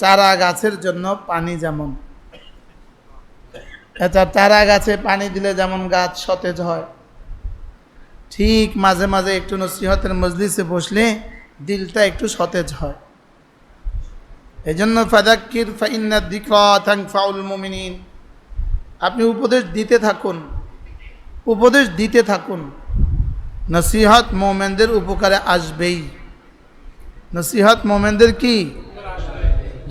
চারা গাছের জন্য পানি যেমন। আচ্ছা চারা গাছে পানি দিলে যেমন গাছ সতেজ হয়। ঠিক মাঝে মাঝে একটু নসিহতের মজলিসে বসলে দিলটা একটু সতেজ হয়। এই জন্য ফাদাক্কির ফাইন্না দিকাং ফাউল মুমিনিন। আপনি উপদেশ দিতে থাকুন। উপদেশ দিতে থাকুন। নসিহত মোমেনদের উপকারে আসবেই। নসিহত মোমেনদের কি?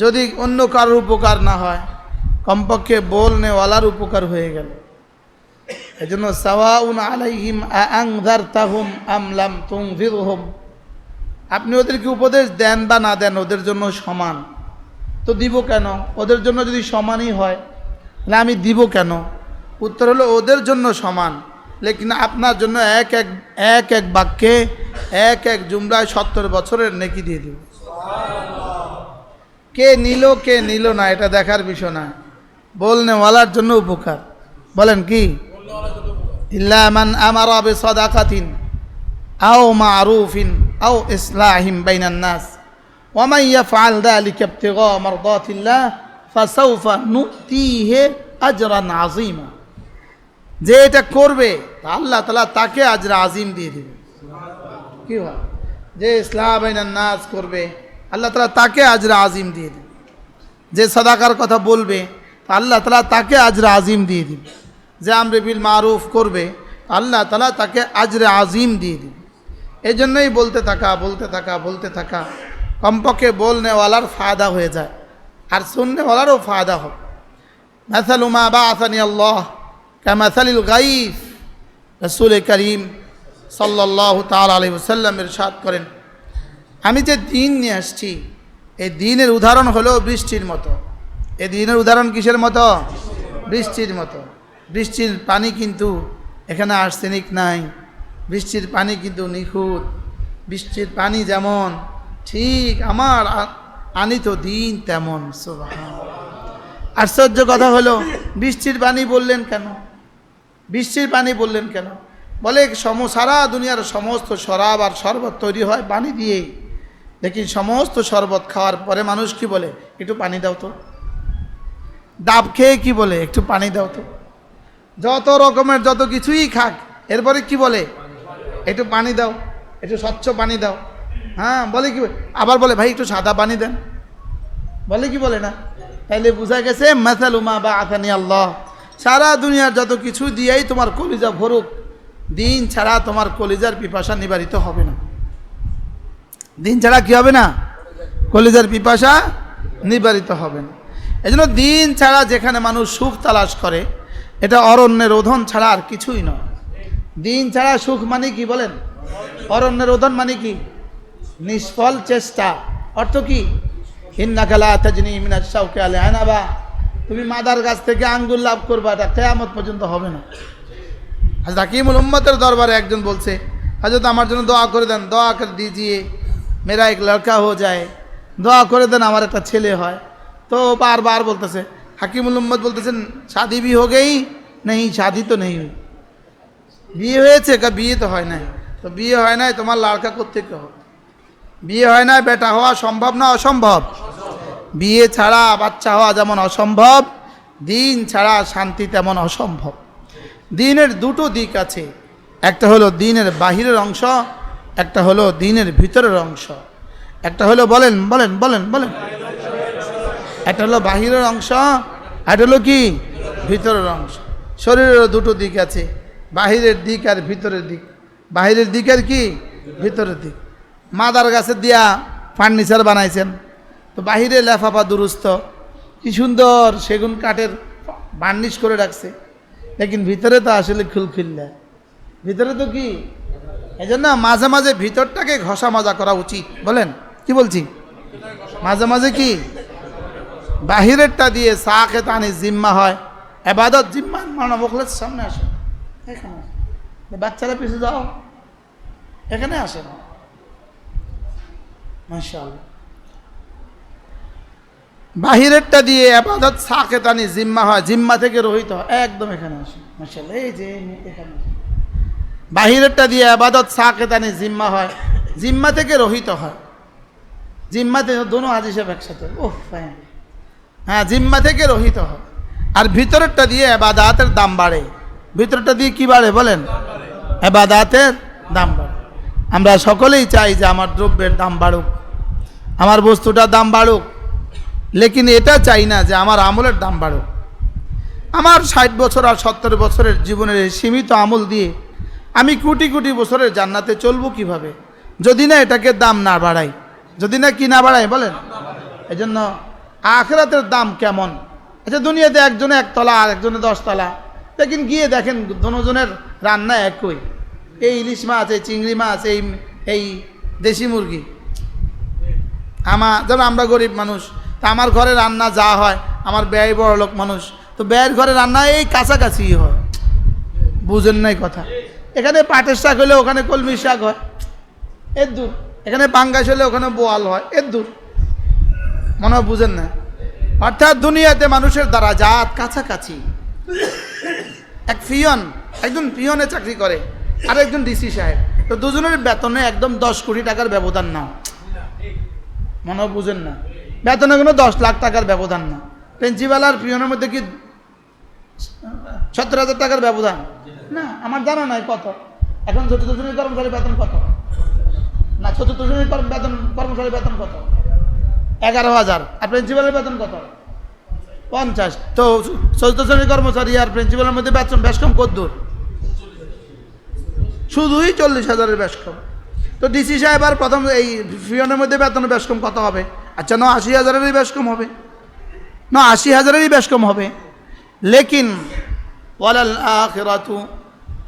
যদি অন্য কারোর উপকার না হয়, কমপক্ষে বলনেওয়ালার উপকার হয়ে গেল। এই জন্য সাওয়াউন আলাইহিম আংদার তাহুম আমলাম তুংভির হোম আপনি ওদেরকে উপদেশ দেন বা না দেন, ওদের জন্য সমান। তো দিব কেন? ওদের জন্য যদি সমানই হয়, তাহলে আমি দিব কেন? উত্তর হলো, ওদের জন্য সমান। লেকিন আপনার জন্য এক এক এক এক বাক্যে এক এক জুমলায় সত্তর বছরের নেকি দিয়ে দিব। কে নিল কে নিল না এটা দেখার বিষয় না বলনেওয়ালার জন্য উপকার বলেন কি ইল্লামান আমার আবে সদাকাতিন আও মারুফিন আও ইসলাহিম বাইনান নাস ومن يفعل ذلك ابتغاء مرضات الله فسوف نؤتيه اجرا عظيما যে এটা করবে তা আল্লাহ তালা তাকে আজরা আজিম দিয়ে দেবে কি হয় যে ইসলাম বাইনান নাস করবে আল্লাহ তালা তাকে আজরা আজিম দিয়ে দিন। যে সাদাকার কথা বলবে আল্লাহ তালা তাকে আজরা আজিম দিয়ে দিন। যে আমরে বিল মারুফ করবে আল্লাহ তালা তাকে আজরে আজিম দিয়ে দিন। এই জন্যই বলতে থাকা বলতে থাকা বলতে থাকা, কমপক্ষে বলনেওয়ালার ফায়দা হয়ে যায়, আর শুননেওয়ালারও ফায়দা হবে মেসাল উমা বা আসানি আল্লাহ কামাসালিল গাইফ রসুল করিম সাল্লাহ তাল আলী সাল্লাম ইরশাদ করেন আমি যে দিন নিয়ে আসছি, এই দিনের উদাহরণ হলো বৃষ্টির মতো। এই দিনের উদাহরণ কিসের মতো? বৃষ্টির মতো। বৃষ্টির পানি কিন্তু এখানে আর্সেনিক নাই। বৃষ্টির পানি কিন্তু নিখুঁত। বৃষ্টির পানি যেমন, ঠিক আমার আনিত দিন তেমন আশ্চর্য কথা হলো, বৃষ্টির পানি বললেন কেন? বৃষ্টির পানি বললেন কেন? বলে সম, সারা দুনিয়ার সমস্ত শরাব আর শরবত তৈরি হয় পানি দিয়েই। দেখি সমস্ত শরবত খাওয়ার পরে মানুষ কি বলে? একটু পানি দাও তো। ডাব খেয়ে কি বলে? একটু পানি দাও তো। যত রকমের যত কিছুই খাক, এরপরে কি বলে? একটু পানি দাও, একটু স্বচ্ছ পানি দাও। হ্যাঁ বলে কি আবার বলে, ভাই, একটু সাদা পানি দেন। বলে কি বলে না? তাইলে বোঝা গেছে মেথাল উমা বা আথানি আল্লাহ। সারা দুনিয়ার যত কিছু দিয়েই তোমার কলিজা ভরুক, দিন ছাড়া তোমার কলিজার পিপাসা নিবারিত হবে না। দিন ছাড়া কি হবে না? কলিজার পিপাসা নিবারিত হবে। না এই জন্য দিন ছাড়া যেখানে মানুষ সুখ তালাশ করে, এটা অরণ্যের রোধন ছাড়া আর কিছুই নয়। দিন ছাড়া সুখ মানে কি বলেন? অরণ্যের রোধন মানে কি? নিষ্ফল চেষ্টা। অর্থ কি? হিন্নাকালা তাজনি মিনাজ সাউকে আলে আনাবা। তুমি মাদার গাছ থেকে আঙ্গুল লাভ করবা, এটা কেয়ামত পর্যন্ত হবে না। হাজরত হাকিমুল উম্মতের দরবারে একজন বলছে, হাজরত আমার জন্য দোয়া করে দেন, দোয়া করে দিজিয়ে মেরা এক লড়কা হয়ে যায়। দোয়া করে দেন আমার একটা ছেলে হয়। তো বারবার বলতেছে হাকিম উম্মদ বলতেছেন, শাদি বি হো গেই নেই, শাদি তো নেই। বিয়ে হয়েছে, কা বিয়ে তো হয় নাই। তো বিয়ে হয় নাই, তোমার লড়কা কোথেকে হোক বিয়ে হয় না বেটা হওয়া সম্ভব না অসম্ভব? বিয়ে ছাড়া বাচ্চা হওয়া যেমন অসম্ভব, দিন ছাড়া শান্তি তেমন অসম্ভব। দিনের দুটো দিক আছে। একটা হলো দিনের বাহিরের অংশ একটা হলো দিনের ভিতরের অংশ, একটা হলো বলেন বলেন বলেন বলেন। একটা হলো বাহিরের অংশ, একটা হলো কি? ভিতরের অংশ। শরীরেরও দুটো দিক আছে, বাহিরের দিক আর ভিতরের দিক। বাহিরের দিক আর কি? ভিতরের দিক। মাদার গাছের দিয়া ফার্নিচার বানাইছেন। তো বাহিরে লেফাফা দুরুস্ত। কি সুন্দর সেগুন কাঠের বার্নিশ করে রাখছে। লেকিন ভিতরে তো আসলে খুলখিল্লা ভিতরে তো কি? এই জন্য মাঝে মাঝে ভিতরটাকে ঘষা মাজা করা উচিত। বলেন, কি বলছি? মাঝে মাঝে কি? বাহিরেরটা দিয়ে চা খেতে আনি জিম্মা হয়। এবাদত জিম্মা মানা বকলের সামনে আসে। এখানে বাচ্চারা পিছিয়ে যাও। এখানে আসে না। বাহিরেরটা দিয়ে এবাদত আবাদত সাকেতানি জিম্মা হয়, জিম্মা থেকে রহিত হয়। একদম এখানে আসে। মাশাআল্লাহ, এই যে, এখানে আসে। বাহিরেরটা দিয়ে আবাদত সাকেতানি জিম্মা হয়। জিম্মা থেকে রহিত হয়। জিম্মাতে দোনো হাজি সাহেব একসাথে। ওহ হ্যাঁ জিম্মা থেকে রহিত হয়। আর ভিতরেরটা দিয়ে এবাদাতের দাম বাড়ে। ভিতরটা দিয়ে কি বাড়ে বলেন? এবাদাতের দাম বাড়ে। আমরা সকলেই চাই যে আমার দ্রব্যের দাম বাড়ুক। আমার বস্তুটার দাম বাড়ুক। লেকিন এটা চাই না যে আমার আমলের দাম বাড়ুক। আমার ষাট বছর আর সত্তর বছরের জীবনের সীমিত আমল দিয়ে আমি কোটি কোটি বছরের জান্নাতে চলবো কীভাবে? যদি না এটাকে দাম না বাড়াই। যদি না কি না বাড়াই, বলেন। এই জন্য আখরাতের দাম কেমন? আচ্ছা দুনিয়াতে একজনে একতলা, আর একজনে দশতলা। লেকিন গিয়ে দেখেন দুজনের রান্না একই। এই ইলিশ মাছ, এই চিংড়ি মাছ, এই এই দেশি মুরগি। আমার যেমন আমরা গরিব মানুষ, তা আমার ঘরে রান্না যা হয়, আমার ব্যয় বড় লোক মানুষ। তো ব্যয়ের ঘরে রান্না এই কাছাকাছি হয়। বুঝেন নাই কথা। এখানে পাটের শাক হলে ওখানে কলমি শাক হয়। এর দূর। এখানে পাঙ্গাস হলে ওখানে বোয়াল হয়। এর দূর। মনে হয় বুঝেন না। অর্থাৎ দুনিয়াতে মানুষের দ্বারা জাত কাছাকাছি। এক পিয়ন, একজন পিয়নে চাকরি করে আর একজন ডিসি সাহেব। তো দুজনের বেতনে একদম দশ কোটি টাকার ব্যবধান না। মনে হয় বুঝেন না। বেতনে কোনো দশ লাখ টাকার ব্যবধান না। প্রিন্সিপাল আর পিয়নের মধ্যে কি সত্তর হাজার টাকার ব্যবধান? না, আমার জানা নাই কত। এখন চতুর্থ শ্রেণির কর্মচারী বেতন কত? না, চতুর্থ শ্রেণির বেতন কর্মচারী বেতন কত? এগারো হাজার। আর প্রিন্সিপালের বেতন কত? পঞ্চাশ। তো চতুর্থ শ্রেণির কর্মচারী আর প্রিন্সিপালের মধ্যে বেতন বেশ কম কত দূর শুধুই চল্লিশ হাজারের বেশ কম। তো ডিসি সাহেব আর প্রথম এই ফিয়নের মধ্যে বেতন বেশ কম কত হবে? আচ্ছা ন আশি হাজারেরই বেশ কম হবে। না আশি হাজারেরই বেশ কম হবে। লেকিন ওয়ালাল আখিরাতু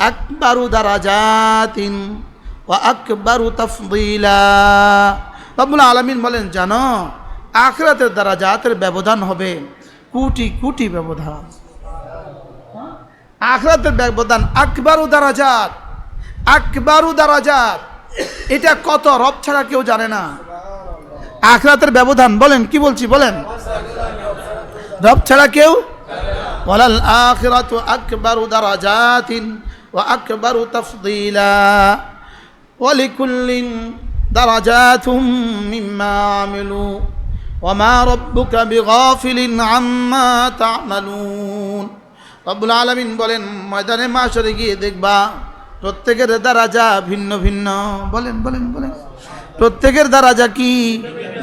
আকবারু দারাজাতিন ওয়া আকবারু তাফদিলা। রব্বুল আলামিন বলেন, জানো আখিরাতের দারাজাতের ব্যবধান হবে কোটি কোটি ব্যবধান। আখরাতের ব্যবধান আকবারু দারাজাত। আকবারু দারাজাত, এটা কত রব ছাড়া কেউ জানে না। আখরাতের ব্যবধান, বলেন, কি বলছি, বলেন। রব ছাড়া কেউ ওয়ালাল আখিরাতু আকবারু দারাজাতিন। ওয়া আকবারু তাফদিলা ওয়ালিকুল্লিন দারাজাতুম মিম্মা আমিলু ওয়ামা রব্বুকা বিগাফিলিন আম্মা তা'মালুন। রব্বুল আলামিন বলেন, ময়দানে মাসরে গিয়ে দেখবা প্রত্যেকের দারাজা ভিন্ন ভিন্ন। বলেন বলেন বলেন। প্রত্যেকের দারাজা কি?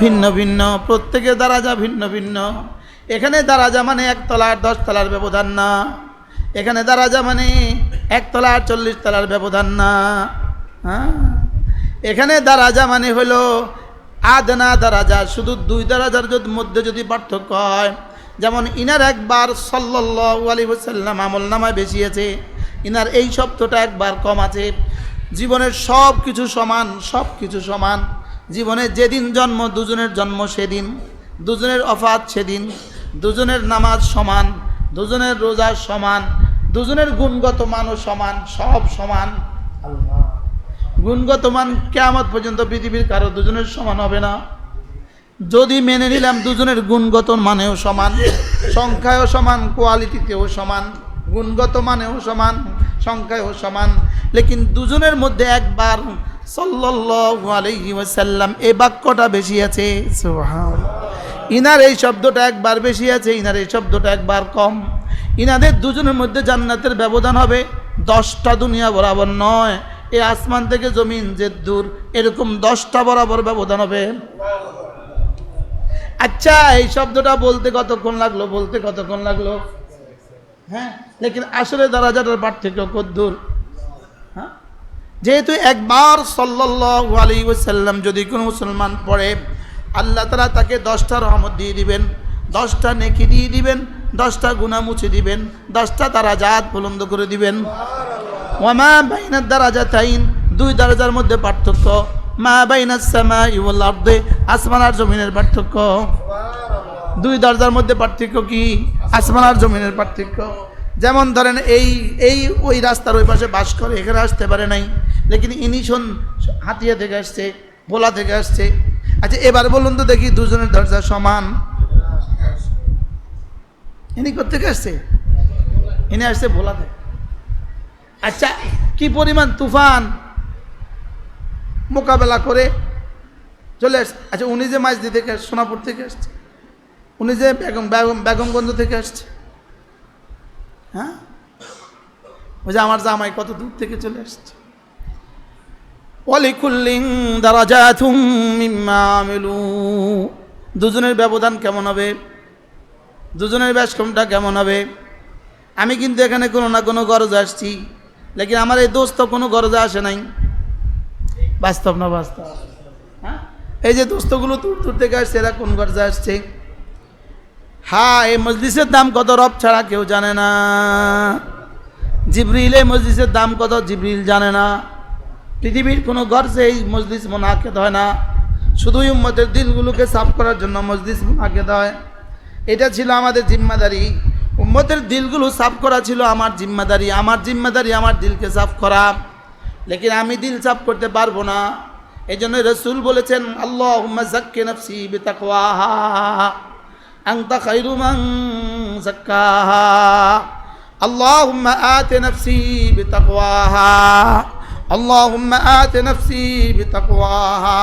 ভিন্ন ভিন্ন। প্রত্যেকের দারাজা ভিন্ন ভিন্ন। এখানে দারাজা মানে একতলার দশ তলার ব্যবধান না। এখানে দারাজা মানে একতলা চল্লিশ তলার ব্যবধান না। হ্যাঁ? এখানে দারাজা মানে হলো আদনা দারাজা, শুধু দুই দারাজার মধ্যে যদি পার্থক্য হয়। যেমন ইনার একবার আলাইহি ওয়াসাল্লাম আমল নামায় বেশি আছে, ইনার এই শব্দটা একবার কম আছে। জীবনের সব কিছু সমান সব কিছু সমান। জীবনে যেদিন জন্ম, দুজনের জন্ম সেদিন। দুজনের অফাত সেদিন। দুজনের নামাজ সমান। দুজনের রোজা সমান। দুজনের গুণগত মানও সমান, সব সমান। গুণগত মান কেমত পর্যন্ত পৃথিবীর কারও দুজনের সমান হবে না। যদি মেনে নিলাম দুজনের গুণগত মানেও সমান, সংখ্যায়ও সমান, কোয়ালিটিতেও সমান, গুণগত মানেও সমান, সংখ্যায়ও সমান, লেকিন দুজনের মধ্যে একবার আলাইহি ওয়াসাল্লাম এই বাক্যটা বেশি আছে। ইনার এই শব্দটা একবার বেশি আছে, ইনার এই শব্দটা একবার কম। ইনাদের দুজনের মধ্যে জান্নাতের ব্যবধান হবে দশটা দুনিয়া বরাবর নয়। এই আসমান থেকে জমিন যে দূর, এরকম দশটা বরাবর ব্যবধান হবে। আচ্ছা এই শব্দটা বলতে কতক্ষণ লাগল? বলতে কতক্ষণ লাগল? হ্যাঁ লেকিন আসলে দারাজাটার পার্থক্য কদ্দূর হ্যাঁ যেহেতু একবার আলাইহি ওয়াসাল্লাম যদি কোনো মুসলমান পড়ে, আল্লাহ তাআলা তাকে দশটা রহমত দিয়ে দিবেন, দশটা নেকি দিয়ে দিবেন দশটা গুনাহ মুছে দিবেন, দশটা দারাজাত বুলন্দ করে দিবেন। ওয়ামা বাইনার দারাজাতাইন, দুই দরজার মধ্যে পার্থক্য। মা বাইনাস সামাই ওয়াল আরদে, আসমান আর জমিনের পার্থক্য। দুই দরজার মধ্যে পার্থক্য কি? আসমান আর জমিনের পার্থক্য। যেমন ধরেন এই এই ওই রাস্তার ওই পাশে বাস করে, এখানে আসতে পারে নাই। লেকিন ইনি শোন হাতিয়া থেকে আসছে, ভোলা থেকে আসছে। আচ্ছা এবার বলুন তো দেখি দুজনের দরজা সমান। ইনি কোথেকে আসছে? ইনি আসছে ভোলা থেকে আচ্ছা কি পরিমাণ তুফান মোকাবেলা করে চলে আসছে? আচ্ছা উনি যে মাঝদি থেকে সোনাপুর থেকে আসছে, উনি যে বেগম বেগম, বেগমগঞ্জ থেকে আসছে হ্যাঁ? ওই যে আমার জামাই কত দূর থেকে চলে আসছে। অলিকুল্লিং দারাজাতুম মিম্মা দুজনের ব্যবধান কেমন হবে? দুজনের ব্যাসকমটা কেমন হবে? আমি কিন্তু এখানে কোনো না কোনো গরজ আসছি। লেকিন আমার এই দোস্ত কোনো গরজে আসে নাই। বাস্তব না বাস্তব? হ্যাঁ? এই যে দোস্তগুলো দূর দূর থেকে আসছে, এরা কোন গরজে আসছে? হ্যাঁ এই মসজিদের দাম কত? রব ছাড়া কেউ জানে না। জিবরিল, এই মসজিদের দাম কত? জিবরিল জানে না। পৃথিবীর কোনো গর্জে এই মসজিদ মোনাকেদ হয় না। শুধুই উম্মতের দিলগুলোকে সাফ করার জন্য মসজিদ মোনাকেদ হয়। এটা ছিল আমাদের জিম্মাদারি উম্মতের দিলগুলো সাফ করা ছিল আমার জিম্মাদারি আমার জিম্মাদারি আমার দিলকে সাফ করা লেকিন আমি দিল সাফ করতে পারবো না এই জন্য রসুল বলেছেন আল্লাহ জাক্কে নফসি বিতাকওয়াহা আংতা খাইরু মান জাক্কাহা اللهم آت نفسي بتقواها اللهم آت نفسي بتقواها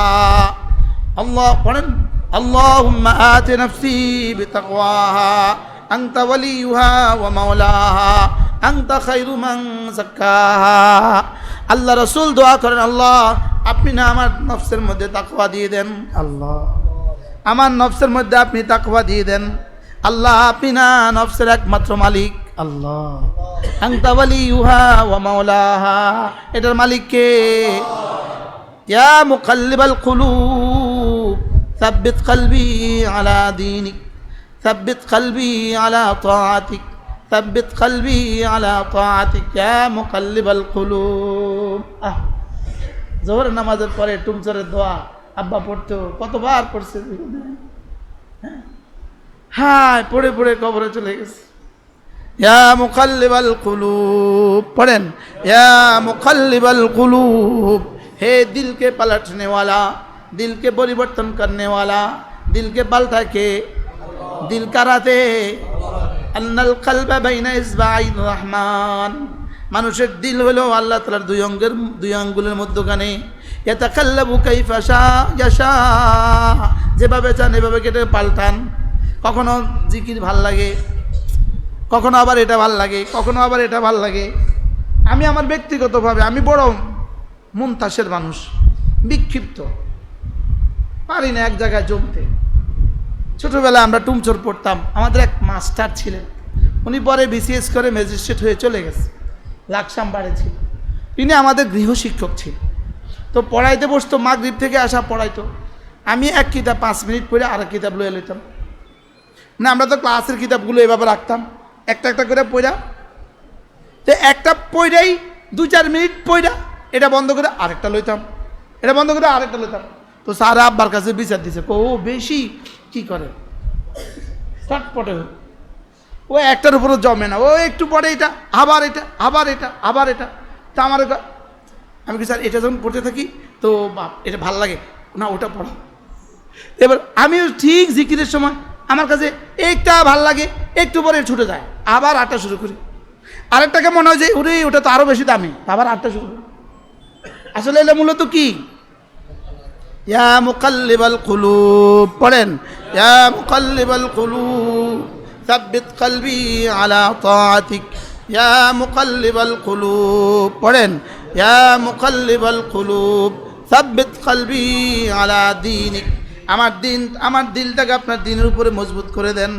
الله قرن اللهم آت نفسي بتقواها أنت وليها ومولاها أنت خير من زكاها আল্লাহ রসুল দোয়া করেন আল্লাহ আপনি না আমার নফসের মধ্যে তাকওয়া দিয়ে দেন আল্লাহ আমার নফসের মধ্যে আপনি তাকওয়া দিয়ে দেন আল্লাহ আপনি না নফসের একমাত্র মালিক আল্লাহ আংতা ওয়ালিউহা ওয়া মাওলাহা এটার মালিক কে ইয়া মুকাল্লিবাল কুলুব ثبت قلبي على دينك ثبت قلبي على طاعتك ثبت قلبي على طاعتك يا مقلب القلوب আহ জোহর নামাজের পরে টুমচরের দোয়া, আব্বা পড়তো, কতবার পড়ছে হ্যাঁ পড়ে পড়ে কবরে চলে গেছে। ইয়া মুখাল্লিবাল কুলুব, পড়েন, ইয়া মুকাল্লিবাল কুলুব, হে দিলকে পালাটনেওয়ালা दिल के परिवर्तन करने वाला दिल के पलटा के दिल कराते আন্নাল কালবা বাইনা ইসবাইন রহমান মানুষের দিল হলো আল্লাহ তালার দুই অঙ্গের দুই আঙ্গুলের মধ্যখানে এটা কাল্লাবু কাইফাসা ইয়াসা যেভাবে চান এভাবে কেটে পাল্টান কখনো জিকির ভাল লাগে কখনো আবার এটা ভাল লাগে কখনো আবার এটা ভাল লাগে আমি আমার ব্যক্তিগতভাবে আমি বড় মুনতাসের মানুষ বিক্ষিপ্ত পারি না এক জায়গায় জমতে। ছোটোবেলায় আমরা টুমচোর পড়তাম। আমাদের এক মাস্টার ছিলেন। উনি পরে বিসিএস করে ম্যাজিস্ট্রেট হয়ে চলে গেছে। লাকসাম বাড়ে ছিল। তিনি আমাদের গৃহশিক্ষক ছিল তো পড়াইতে বসতো, মাগরীব থেকে আসা পড়াইতো। আমি এক কিতাব পাঁচ মিনিট পড়ে আর কিতাব লয়ে লইতাম। না আমরা তো ক্লাসের কিতাবগুলো এভাবে রাখতাম। একটা একটা করে পড়া তো একটা পড়াই দু চার মিনিট পড়া এটা বন্ধ করে আরেকটা লইতাম। এটা বন্ধ করে আরেকটা লইতাম। তো স্যার আব্বার কাছে বিচার দিছে। ও বেশি কি করে? চটপটে ও। একটার উপরে জমে না। ও একটু পরে এটা, আবার এটা আবার এটা আবার এটা। তা আমার আমি কি স্যার, এটা যখন পড়তে থাকি, তো বাপ, এটা ভালো লাগে। না, ওটা পড়ো। এবার আমিও ঠিক জিকিরের সময় আমার কাছে একটা ভালো লাগে, একটু পরে ছুটে যায়। আবার আটটা শুরু করি। আরেকটাকে মনে হয় যে, ওরে, ওটা তো আরও বেশি দামি। আবার আটটা শুরু করি। আসলে এটা মূলত কি? ইয়া পড়েন, ইয়া আলা ইয়া পড়েন, ইয়া আমার দিন, আমার দিলটাকে আপনার দিনের উপরে মজবুত করে দেন।